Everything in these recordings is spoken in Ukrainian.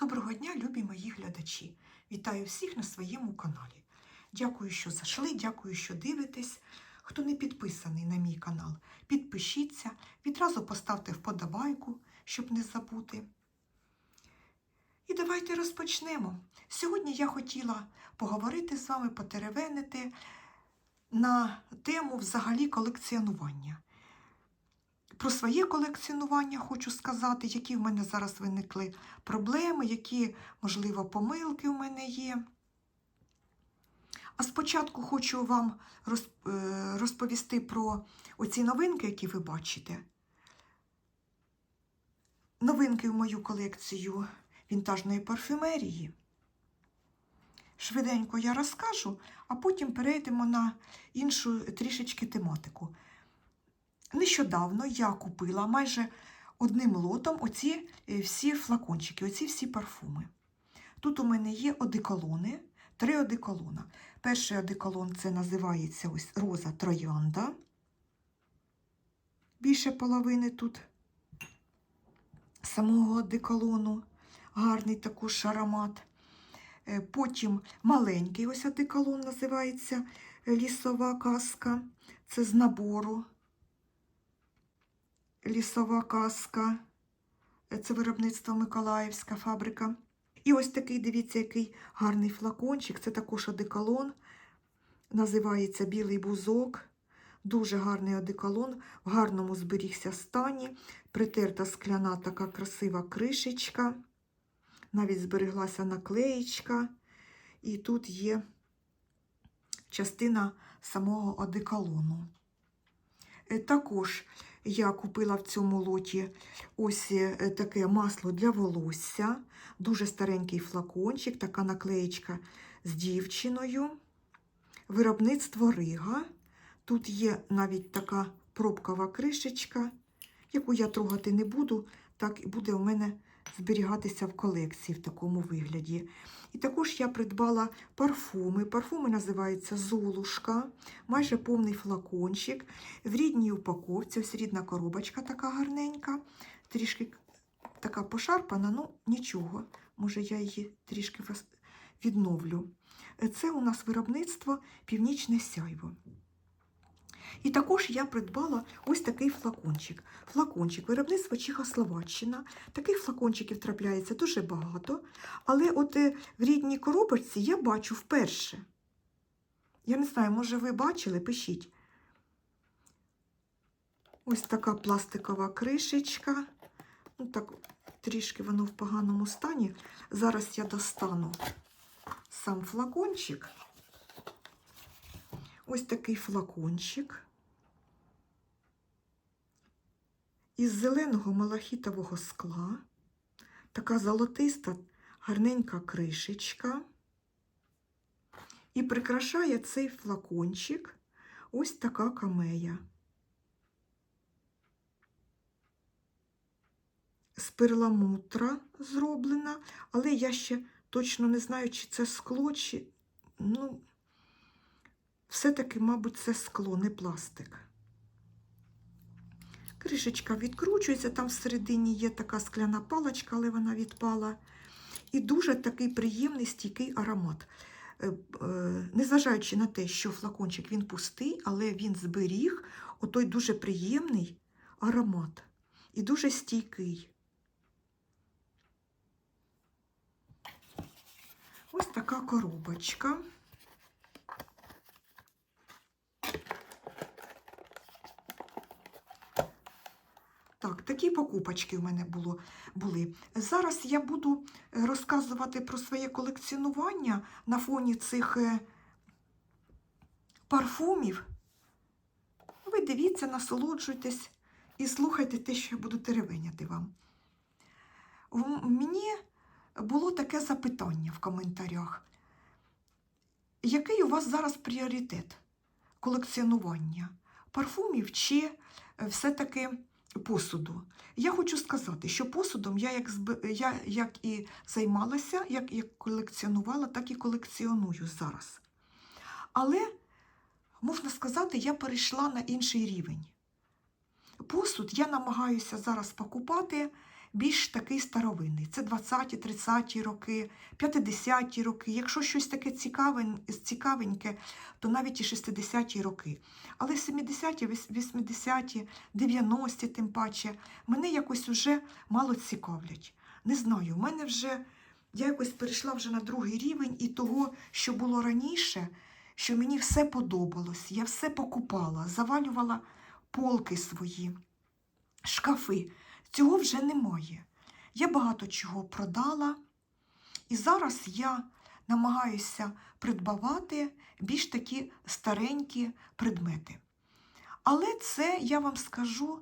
Доброго дня, любі мої глядачі! Вітаю всіх на своєму каналі. Дякую, що зайшли, дякую, що дивитесь. Хто не підписаний на мій канал, підпишіться, відразу поставте вподобайку, щоб не забути. І давайте розпочнемо. Сьогодні я хотіла поговорити з вами, потеревенити на тему взагалі колекціонування. Про своє колекціонування хочу сказати, які в мене зараз виникли проблеми, які, можливо, помилки у мене є. А спочатку хочу вам е, розповісти про оці новинки, які ви бачите. Новинки в мою колекцію вінтажної парфюмерії. Швиденько я розкажу, а потім перейдемо на іншу трішечки тематику. Нещодавно я купила майже одним лотом оці е, всі флакончики, оці всі парфуми. Тут у мене є одеколони, три одеколона. Перший одеколон це називається ось роза троянда. Більше половини тут самого одеколону, гарний також аромат. Е, Потім маленький ось одеколон називається е, лісова казка. Це з набору лісова казка. Е, Це виробництво Миколаївська фабрика. І ось такий, дивіться, який гарний флакончик. Це також одеколон. Називається Білий бузок. Дуже гарний одеколон, в гарному зберігся стані. Притерта скляна така красива кришечка. Навіть збереглася наклеєчка. І тут є частина самого одеколону. Е, Також я купила в цьому лоті ось е, таке масло для волосся, дуже старенький флакончик, така наклеєчка з дівчиною. Виробництво Рига. Тут є навіть така пробкова кришечка, яку я трогати не буду, так і буде у мене зберігатися в колекції в такому вигляді. І також я придбала парфуми. Парфуми називаються Золушка, майже повний флакончик. В рідній упаковці, ось рідна коробочка така гарненька, трішки така пошарпана, ну нічого. Може, я її трішки відновлю. Це у нас виробництво Північне сяйво. І також я придбала ось такий флакончик. Флакончик виробництва Чехословаччина. Таких флакончиків трапляється дуже багато. Але от е, в рідній коробочці я бачу вперше. Я не знаю, може ви бачили, пишіть. Ось така пластикова кришечка. Ну, так, трішки воно в поганому стані. Зараз я достану сам флакончик. Ось такий флакончик. Із зеленого малахітового скла. Така золотиста, гарненька кришечка. І прикрашає цей флакончик ось така камея. З перламутра зроблена, але я ще точно не знаю, чи це скло, чи. Ну, все-таки, мабуть, це скло, не пластик. Кришечка відкручується, там всередині є така скляна паличка, але вона відпала. І дуже такий приємний стійкий аромат. Е, е, Незважаючи на те, що флакончик він пустий, але він зберіг отой дуже приємний аромат і дуже стійкий. Ось така коробочка. Так, такі покупочки у мене було, були. Зараз я буду розказувати про своє колекціонування на фоні цих е, парфумів. Ви дивіться, насолоджуйтесь і слухайте те, що я буду теревеняти вам. Мені було таке запитання в коментарях. Який у вас зараз пріоритет колекціонування? Парфумів чи все-таки посуду? Я хочу сказати, що посудом я як, я як і займалася, як як колекціонувала, так і колекціоную зараз. Але, можна сказати, я перейшла на інший рівень. Посуд я намагаюся зараз покупати більш такий старовинний. Це 20-ті, 30-ті роки, 50-ті роки. Якщо щось таке цікавеньке, то навіть і 60-ті роки. Але 70-ті, 80-ті, 90-ті, тим паче, мене якось уже мало цікавлять. Не знаю, в мене вже я якось перейшла вже на другий рівень і того, що було раніше, що мені все подобалось, я все покупала, завалювала полки свої, шкафи. Цього вже немає. Я багато чого продала, і зараз я намагаюся придбавати більш такі старенькі предмети. Але це, я вам скажу,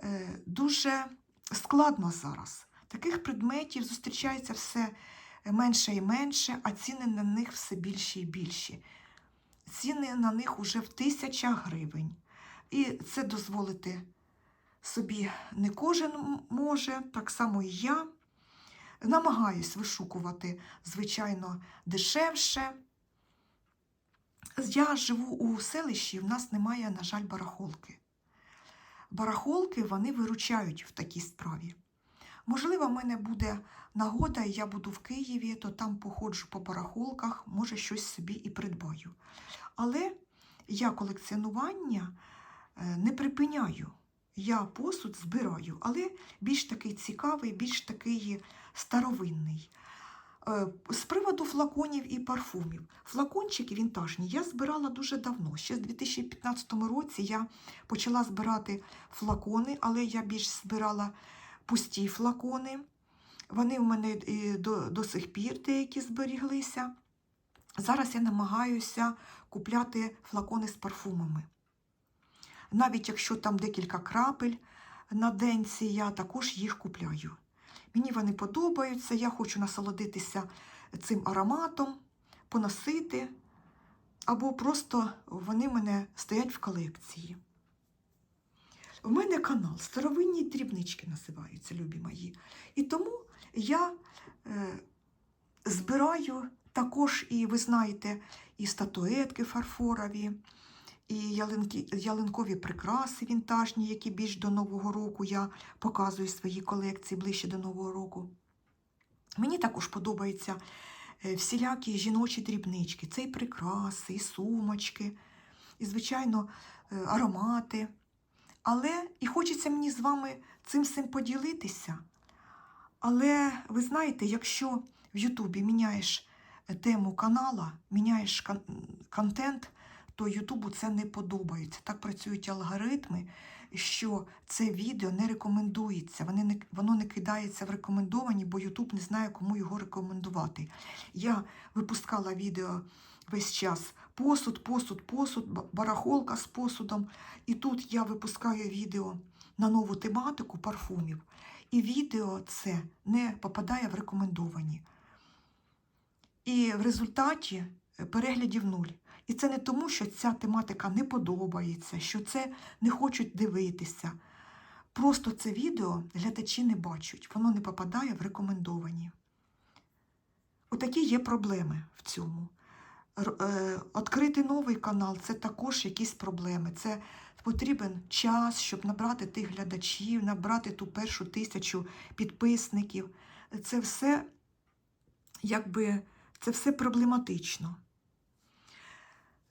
е, дуже складно зараз. Таких предметів зустрічається все менше і менше, а ціни на них все більші і більші. Ціни на них уже в тисячах гривень. І це дозволити собі не кожен може, так само і я. Намагаюсь вишукувати, звичайно, дешевше. Я живу у селищі, в нас немає, на жаль, барахолки. Барахолки вони виручають в такій справі. Можливо, в мене буде нагода, і я буду в Києві, то там походжу по барахолках, може, щось собі і придбаю. Але я колекціонування е, не припиняю. Я посуд збираю, але більш такий цікавий, більш такий старовинний. Е, З приводу флаконів і парфумів. Флакончики вінтажні я збирала дуже давно. Ще з 2015 році я почала збирати флакони, але я більш збирала пусті флакони. Вони в мене до, до сих пір деякі зберіглися. Зараз я намагаюся купляти флакони з парфумами. Навіть якщо там декілька крапель на денці, я також їх купляю. Мені вони подобаються, я хочу насолодитися цим ароматом, поносити, або просто вони мене стоять в колекції. У мене канал Старовинні дрібнички називаються, любі мої. І тому я е, збираю також, і ви знаєте, і статуетки фарфорові, і ялинки, ялинкові прикраси вінтажні, які більш до Нового року я показую свої колекції ближче до Нового року. Мені також подобаються е, всілякі жіночі дрібнички. Це і прикраси, і сумочки, і, звичайно, е, аромати. Але і хочеться мені з вами цим всім поділитися. Але ви знаєте, якщо в Ютубі міняєш е, тему канала, міняєш кон- контент, то Ютубу це не подобається. Так працюють алгоритми, що це відео не рекомендується, вони не, воно не кидається в рекомендовані, бо Ютуб не знає, кому його рекомендувати. Я випускала відео весь час посуд, посуд, посуд, барахолка з посудом. І тут я випускаю відео на нову тематику парфумів. І відео це не попадає в рекомендовані. І в результаті переглядів нуль. І це не тому, що ця тематика не подобається, що це не хочуть дивитися. Просто це відео глядачі не бачать, воно не попадає в рекомендовані. Отакі є проблеми в цьому. Р- е, новий канал це також якісь проблеми. Це потрібен час, щоб набрати тих глядачів, набрати ту першу тисячу підписників. Це все, якби, це все проблематично.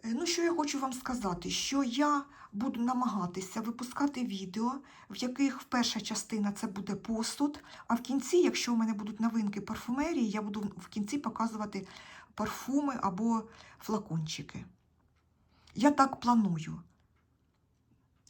Е, Ну, що я хочу вам сказати, що я буду намагатися випускати відео, в яких перша частина це буде посуд, а в кінці, якщо у мене будуть новинки парфумерії, я буду в кінці показувати парфуми або флакончики. Я так планую.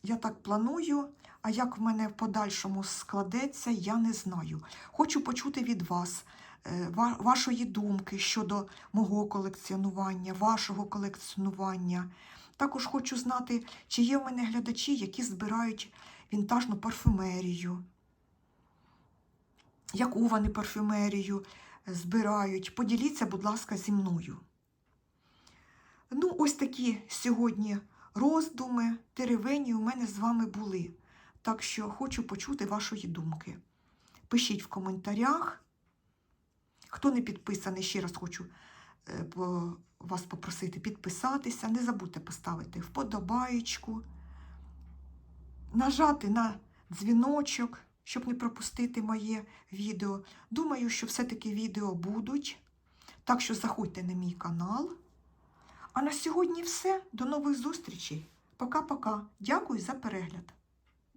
Я так планую, а як в мене в подальшому складеться, я не знаю. Хочу почути від вас е, вашої думки щодо мого колекціонування, вашого колекціонування. Також хочу знати, чи є в мене глядачі, які збирають вінтажну парфюмерію, яку вони парфюмерію е, збирають. Поділіться, будь ласка, зі мною. Ну, ось такі сьогодні роздуми, теревені у мене з вами були. Так що хочу почути вашої думки. Пишіть в коментарях. Хто не підписаний, ще раз хочу е, вас попросити підписатися. Не забудьте поставити вподобаєчку, нажати на дзвіночок, щоб не пропустити моє відео. Думаю, що все-таки відео будуть. Так що заходьте на мій канал. А на сьогодні все. До нових зустрічей. Пока-пока. Дякую за перегляд.